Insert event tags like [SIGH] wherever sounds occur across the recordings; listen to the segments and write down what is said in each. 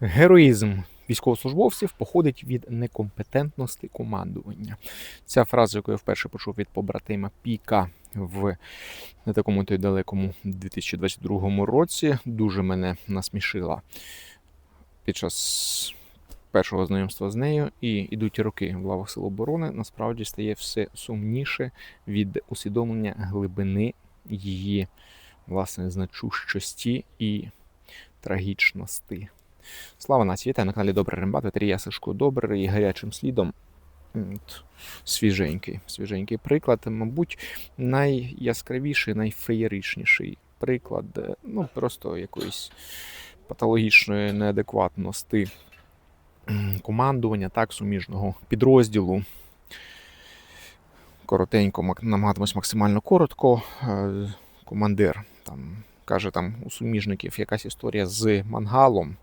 Героїзм військовослужбовців походить від некомпетентності командування. Ця фраза, яку я вперше почув від побратима Піка в не такому то й далекому 2022 році, дуже мене насмішила під час першого знайомства з нею. І ідуть роки в лавах Сил оборони. Насправді стає все сумніше від усвідомлення глибини її власне значущості і трагічності. Слава нації! Вітаю на каналі Добрий Рембат, Ватерія Сашко Добрий і гарячим слідом. Свіженький, свіженький приклад, мабуть, найяскравіший, найфеєричніший приклад, е, ну просто якоїсь патологічної неадекватності командування, так, суміжного підрозділу. Коротенько, намагатимось максимально коротко. Е, Командир там каже, там у суміжників якась історія з мангалом.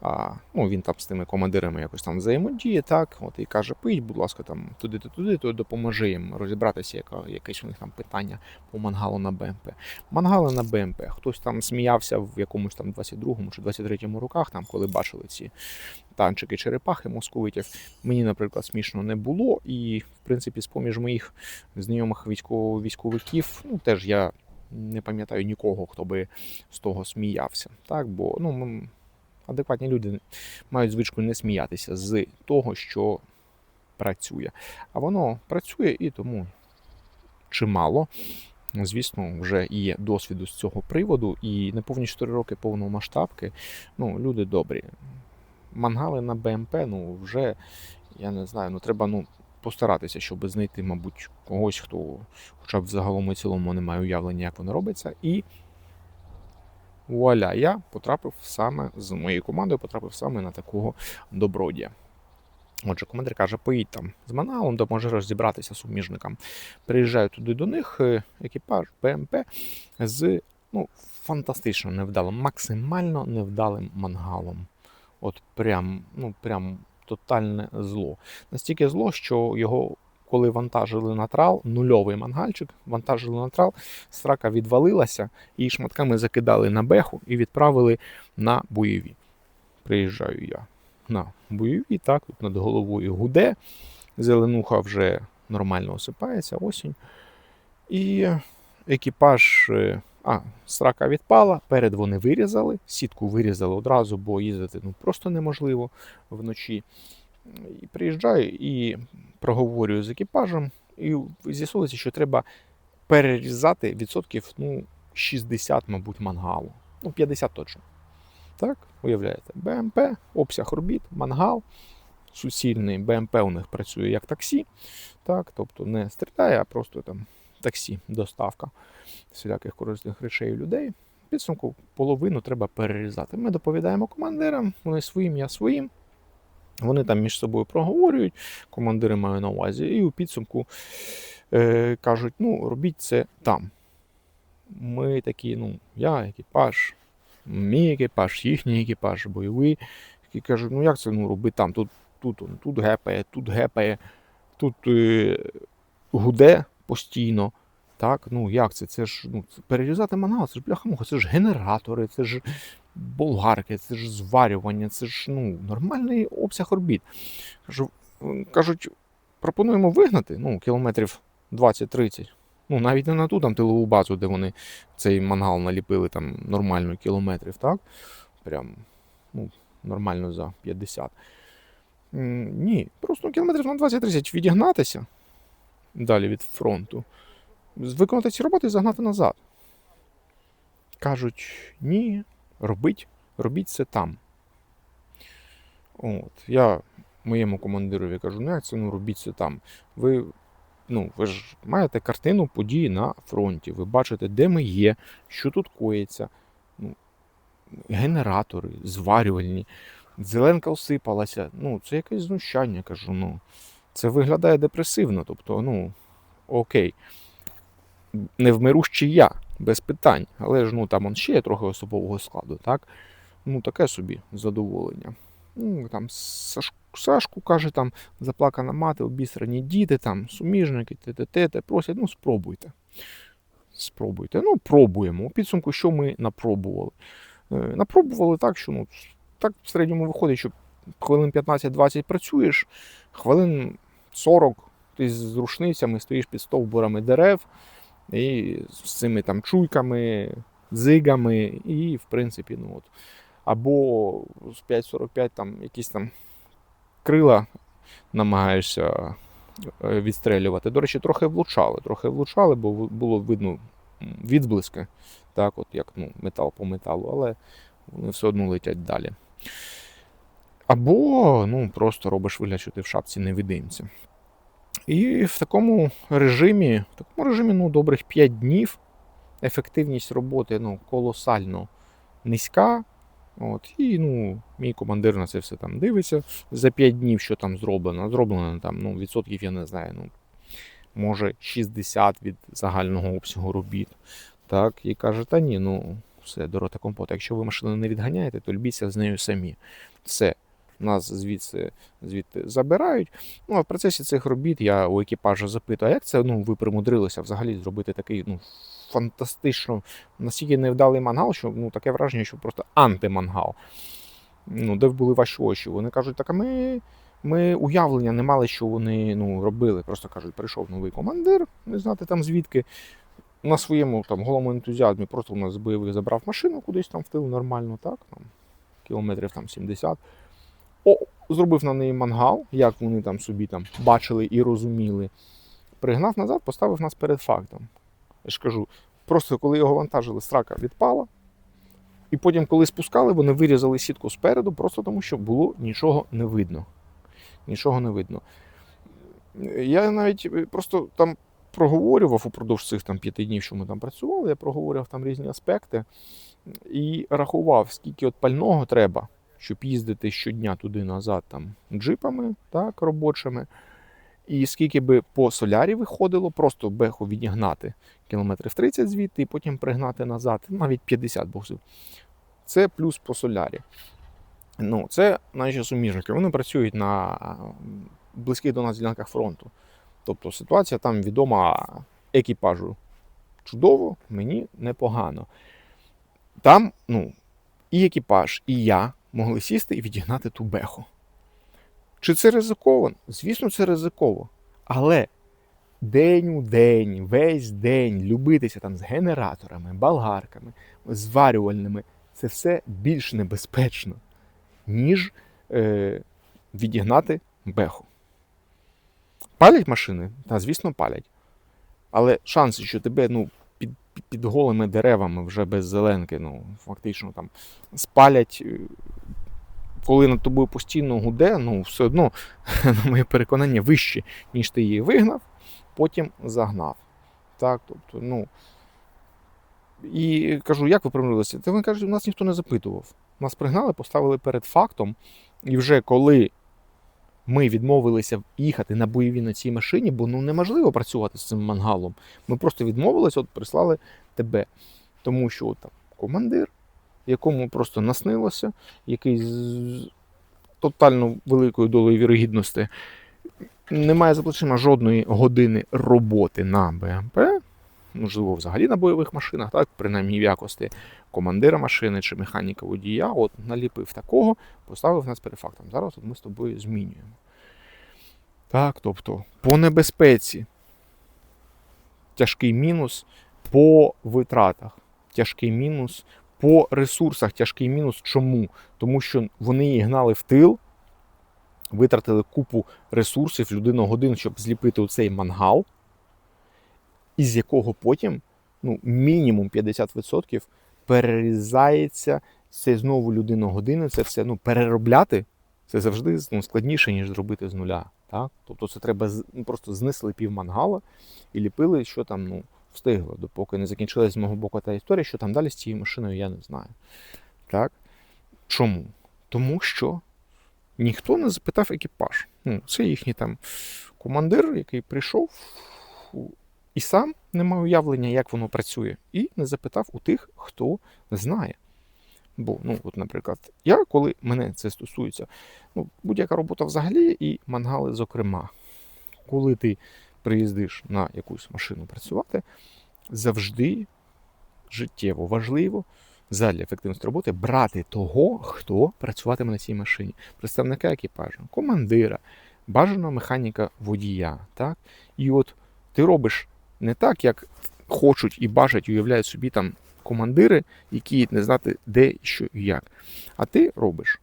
А, ну, він там з тими командирами якось там взаємодіє, так. От і каже, пить, будь ласка, там туди то туди, то допоможи їм розібратися, яка якесь у них там питання по мангалу на БМП. Мангали на БМП. Хтось там сміявся в якомусь там 22-му чи 23-му роках, там, коли бачили ці танчики черепахи московитів. Мені, наприклад, смішно не було. І, в принципі, з поміж моїх знайомих військово військовиків, ну теж я не пам'ятаю нікого, хто би з того сміявся. Так, бо ну, адекватні люди мають звичку не сміятися з того, що працює. А воно працює і тому чимало. Звісно, вже є досвіду з цього приводу, і неповні 4 роки повномасштабки. Ну, люди добрі. Мангали на БМП, ну вже я не знаю, ну треба ну, постаратися, щоб знайти, мабуть, когось, хто хоча б загалом і цілому не має уявлення, як воно робиться. І вуаля, я потрапив саме з моєю командою, потрапив саме на такого добродія. Отже, командир каже, поїдь там з Маналом, допоможе розібратися суміжникам. Приїжджаю туди до них, е, екіпаж БМП з ну, фантастично невдалим, максимально невдалим мангалом. От прям, ну, прям тотальне зло. Настільки зло, що його, коли вантажили на трал, нульовий мангальчик, вантажили на трал, срака відвалилася, і шматками закидали на беху і відправили на бойові. Приїжджаю я на бойові, так, тут над головою гуде, зеленуха вже нормально осипається, осінь. І екіпаж. А, срака відпала, перед вони вирізали, сітку вирізали одразу, бо їздити ну, просто неможливо вночі. І приїжджаю і проговорюю з екіпажем, і з'ясовується, що треба перерізати відсотків ну, 60, мабуть, мангалу. Ну, 50 точно. Так, уявляєте, БМП, обсяг робіт, мангал, суцільний БМП у них працює як таксі. Так, тобто не стріляє, а просто там таксі, доставка всіляких корисних речей у людей. Підсумку половину треба перерізати. Ми доповідаємо командирам, вони своїм, я своїм. Вони там між собою проговорюють, командири маю на увазі, і у підсумку е, кажуть: ну, робіть це там. Ми такі, ну, я, екіпаж, мій екіпаж, їхній екіпаж, бойовий. Які кажуть, ну як це ну, робити там? Тут, тут, тут гепає, тут гепає, тут е, гуде постійно. Так, ну як це? Це ж ну, перерізати мангал, це ж бляха-муха, це ж генератори, це ж болгарки, це ж зварювання, це ж ну, нормальний обсяг робіт. Кажу, кажуть, пропонуємо вигнати ну, кілометрів 20-30. Ну, навіть не на ту там тилову базу, де вони цей мангал наліпили там нормально кілометрів, так? Прям ну, нормально за 50. Ні, просто кілометрів на 20-30 відігнатися далі від фронту виконати ці роботи і загнати назад. Кажуть, ні, робіть, робіть це там. От, я моєму командирові кажу, ну як це ну робіть це там. Ви, ну, ви ж маєте картину події на фронті. Ви бачите, де ми є, що тут коїться. Ну, генератори, зварювальні, зеленка осипалася. Ну, це якесь знущання, кажу. Ну, це виглядає депресивно. Тобто, ну, окей невмирущий я, без питань. Але ж ну там он ще є трохи особового складу, так? Ну, таке собі задоволення. Ну, там Саш, Сашку каже, там заплакана мати, обісрані діти, там, суміжники, т-т-т, просять, ну спробуйте. Спробуйте. Ну, пробуємо. У підсумку, що ми напробували? Е, напробували так, що ну, так в середньому виходить, що хвилин 15-20 працюєш, хвилин 40 ти з рушницями стоїш під стовбурами дерев і з цими там чуйками, дзигами, і, в принципі, ну от. Або з 5.45 там якісь там крила намагаєшся е, відстрелювати. До речі, трохи влучали, трохи влучали, бо було видно відблиски, так, от як ну, метал по металу, але вони все одно летять далі. Або ну, просто робиш вигляд, що ти в шапці невидимці. І в такому режимі, в такому режимі ну, добрих 5 днів ефективність роботи ну, колосально низька. От, і ну, мій командир на це все там дивиться за 5 днів, що там зроблено. Зроблено там, ну, відсотків, я не знаю, ну, може 60 від загального обсягу робіт. Так, і каже, та ні, ну все, дорота компота. Якщо ви машину не відганяєте, то льбіться з нею самі. Все. Нас звідси звідти забирають. Ну, а в процесі цих робіт я у екіпажа запитую, а як це ну, ви примудрилися взагалі зробити такий ну, фантастично, настільки невдалий мангал, що ну, таке враження, що просто антимангал. Ну, де були ваші очі? Вони кажуть, так а ми, ми уявлення не мали, що вони ну, робили. Просто кажуть, прийшов новий командир, не знати там звідки. На своєму там голому ентузіазмі просто у нас з бойових забрав машину кудись там в тил нормально, так, там, кілометрів там 70. О, зробив на неї мангал, як вони там собі там бачили і розуміли. Пригнав назад, поставив нас перед фактом. Я ж кажу, просто коли його вантажили, срака відпала. І потім, коли спускали, вони вирізали сітку спереду, просто тому що було нічого не видно. Нічого не видно. Я навіть е, просто там проговорював упродовж цих там п'яти днів, що ми там працювали, я проговорював там різні аспекти і рахував, скільки от пального треба, щоб їздити щодня туди-назад там джипами, так, робочими. І скільки би по солярі виходило, просто беху відігнати кілометрів 30 звідти і потім пригнати назад, навіть 50 боксів. Це плюс по солярі. Ну, це наші суміжники. Вони працюють на близьких до нас ділянках фронту. Тобто ситуація там відома екіпажу чудово, мені непогано. Там, ну, і екіпаж, і я могли сісти і відігнати ту беху. Чи це ризиковано? Звісно, це ризиково. Але день у день, весь день любитися там з генераторами, болгарками, зварювальними це все більш небезпечно, ніж е, відігнати беху. Палять машини? Та, звісно, палять. Але шанси, що тебе ну, під, під, голими деревами вже без зеленки, ну, фактично там спалять, е, коли над тобою постійно гуде, ну, все одно, [LAUGHS] на моє переконання, вище, ніж ти її вигнав, потім загнав. Так, тобто, ну. І кажу, як ви примирилися? Та вони кажуть, у нас ніхто не запитував. Нас пригнали, поставили перед фактом, і вже коли ми відмовилися їхати на бойові на цій машині, бо ну неможливо працювати з цим мангалом. Ми просто відмовилися, от прислали тебе. Тому що от, там командир, якому просто наснилося, який з тотально великою долею вірогідності не має за плечима жодної години роботи на БМП, можливо, взагалі на бойових машинах, так, принаймні в якості командира машини чи механіка водія, от наліпив такого, поставив нас перед фактом. Зараз от ми з тобою змінюємо. Так, тобто, по небезпеці тяжкий мінус по витратах, тяжкий мінус по ресурсах, тяжкий мінус. Чому? Тому що вони її гнали в тил, витратили купу ресурсів, людину годин, щоб зліпити оцей мангал, із якого потім ну, мінімум 50% перерізається це знову людину години, це все ну, переробляти. Це завжди ну, складніше, ніж зробити з нуля. Так? Тобто це треба ну, просто знесли пів мангала і ліпили, що там ну, встигло, допоки не закінчилась з мого боку та історія, що там далі з цією машиною, я не знаю. Так? Чому? Тому що ніхто не запитав екіпаж. Ну, це їхній там командир, який прийшов і сам не мав уявлення, як воно працює, і не запитав у тих, хто знає. Бо, ну, от, наприклад, я, коли мене це стосується, ну, будь-яка робота взагалі і мангали, зокрема, коли ти приїздиш на якусь машину працювати, завжди життєво важливо задля ефективності роботи брати того, хто працюватиме на цій машині, представника екіпажу, командира, бажаного механіка водія. Так? І от ти робиш не так, як хочуть і бажать, уявляють собі там командири, які не знати, де, що і як. А ти робиш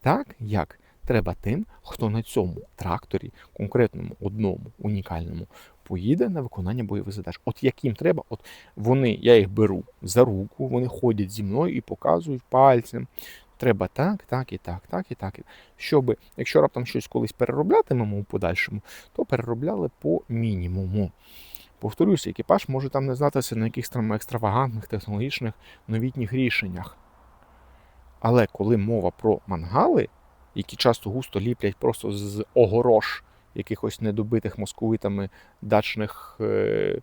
так, як треба тим, хто на цьому тракторі, конкретному, одному, унікальному, поїде на виконання бойових задач. От яким треба, от вони, я їх беру за руку, вони ходять зі мною і показують пальцем. Треба так, так і так, так і так. Щоб, якщо раптом щось колись перероблятимемо у подальшому, то переробляли по мінімуму. Повторюся, екіпаж може там не знатися на якихось там екстравагантних технологічних новітніх рішеннях. Але коли мова про мангали, які часто густо ліплять просто з огорош якихось недобитих московитами дачних е,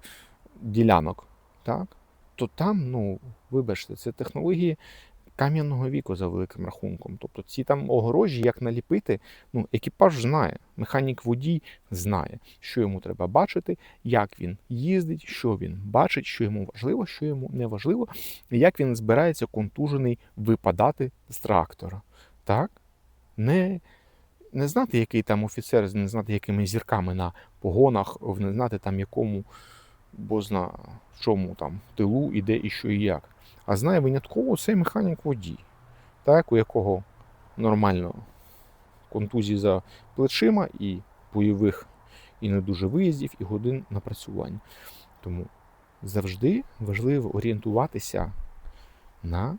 ділянок, так, то там, ну, вибачте, це технології кам'яного віку за великим рахунком. Тобто ці там огорожі, як наліпити, ну, екіпаж знає, механік водій знає, що йому треба бачити, як він їздить, що він бачить, що йому важливо, що йому не важливо, і як він збирається контужений випадати з трактора. Так? Не, не знати, який там офіцер, не знати, якими зірками на погонах, не знати там якому, бо зна чому там тилу, іде і що і як а знає винятково цей механік водій, так, у якого нормально контузії за плечима і бойових, і не дуже виїздів, і годин напрацювань. Тому завжди важливо орієнтуватися на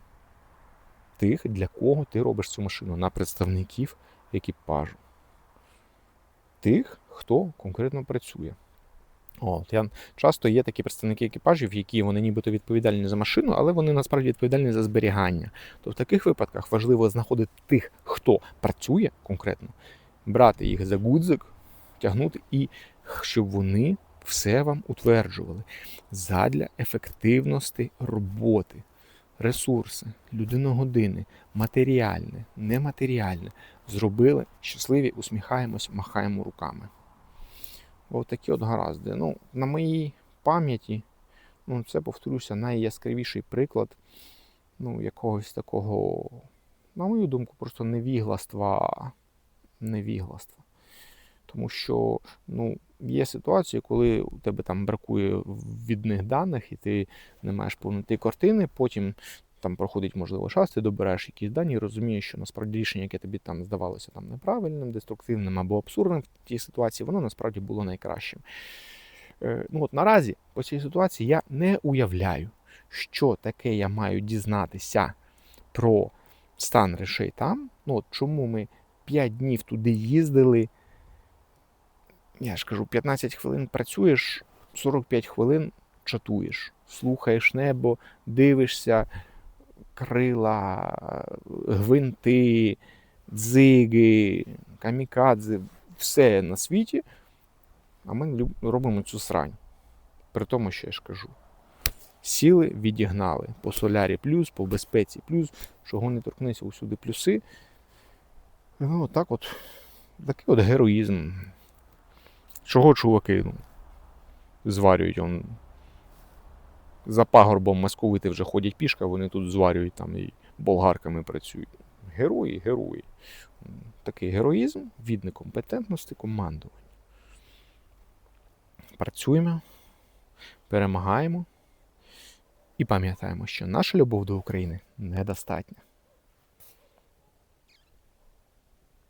тих, для кого ти робиш цю машину, на представників екіпажу. Тих, хто конкретно працює. От, я, Часто є такі представники екіпажів, які вони нібито відповідальні за машину, але вони насправді відповідальні за зберігання. То в таких випадках важливо знаходити тих, хто працює конкретно, брати їх за гудзик, тягнути і щоб вони все вам утверджували задля ефективності роботи, ресурси, людиногодини, матеріальне, нематеріальне. Зробили щасливі, усміхаємось, махаємо руками. Ось такі от гаразди. Ну, На моїй пам'яті, ну, це, повторюся, найяскравіший приклад ну, якогось такого, на мою думку, просто невігластва. невігластва. Тому що ну, є ситуації, коли у тебе там бракує відних даних, і ти не маєш повноти картини, потім там проходить, можливо, час, ти добираєш якісь дані і розумієш, що насправді рішення, яке тобі там здавалося там неправильним, деструктивним або абсурдним в тій ситуації, воно насправді було найкращим. Е, ну от Наразі по цій ситуації я не уявляю, що таке я маю дізнатися про стан речей там. Ну от Чому ми 5 днів туди їздили? Я ж кажу, 15 хвилин працюєш, 45 хвилин чатуєш, слухаєш небо, дивишся крила, гвинти, дзиги, камікадзе, все на світі. А ми робимо цю срань. При тому, що я ж кажу. Сіли, відігнали по солярі плюс, по безпеці плюс, чого не торкнеться усюди плюси. Ну, отак от, такий от героїзм. Чого чуваки ну, зварюють он за пагорбом московити вже ходять пішка, вони тут зварюють там і болгарками працюють. Герої, герої. Такий героїзм від некомпетентності командування. Працюємо, перемагаємо і пам'ятаємо, що наша любов до України недостатня.